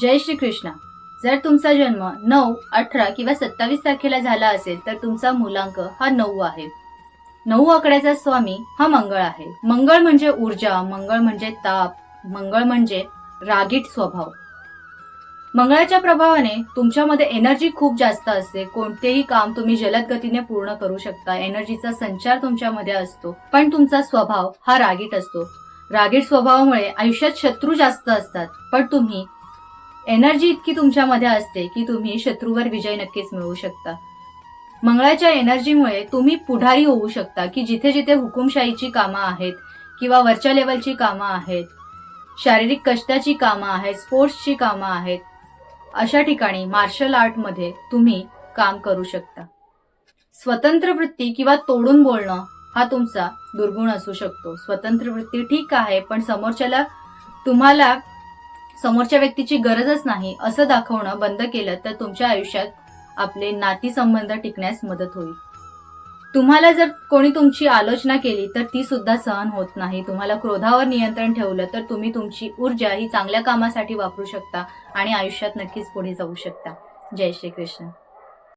जय श्री कृष्ण जर तुमचा जन्म नऊ अठरा किंवा सत्तावीस तारखेला झाला असेल तर तुमचा मुलांक हा नऊ आहे. नऊ आकड्याचा स्वामी हा मंगळ आहे. मंगळ म्हणजे ऊर्जा मंगळ म्हणजे ताप मंगळ म्हणजे रागीट स्वभाव. मंगळाच्या प्रभावाने तुमच्यामध्ये एनर्जी खूप जास्त असते. कोणतेही काम तुम्ही जलद गतीने पूर्ण करू शकता. एनर्जीचा संचार तुमच्यामध्ये असतो. पण तुमचा स्वभाव हा रागीट असतो. रागीट स्वभावामुळे आयुष्यात शत्रू जास्त असतात. पण तुम्ही एनर्जी इतकी तुमच्यामध्ये असते की तुम्ही शत्रूवर विजय नक्कीच मिळवू शकता. मंगळाच्या एनर्जीमुळे तुम्ही पुढारी होऊ शकता की जिथे जिथे हुकुमशाहीची कामं आहेत किंवा वरच्या लेवलची कामं आहेत शारीरिक कष्टाची कामं आहेत स्पोर्ट्सची कामं आहेत अशा ठिकाणी मार्शल आर्टमध्ये तुम्ही काम करू शकता. स्वतंत्र वृत्ती किंवा तोडून बोलणं हा तुमचा दुर्गुण असू शकतो. स्वतंत्र वृत्ती ठीक आहे पण समोरच्याला तुम्हाला समोरच्या व्यक्तीची गरजच नाही असं दाखवणं बंद केलं तर तुमच्या आयुष्यात आपले नातीसंबंध टिकण्यास मदत होईल. तुम्हाला जर कोणी तुमची आलोचना केली तर ती सुद्धा सहन होत नाही. तुम्हाला क्रोधावर नियंत्रण ठेवलं तर तुम्ही तुमची ऊर्जा ही चांगल्या कामासाठी वापरू शकता आणि आयुष्यात नक्कीच पुढे जाऊ शकता. जय श्री कृष्ण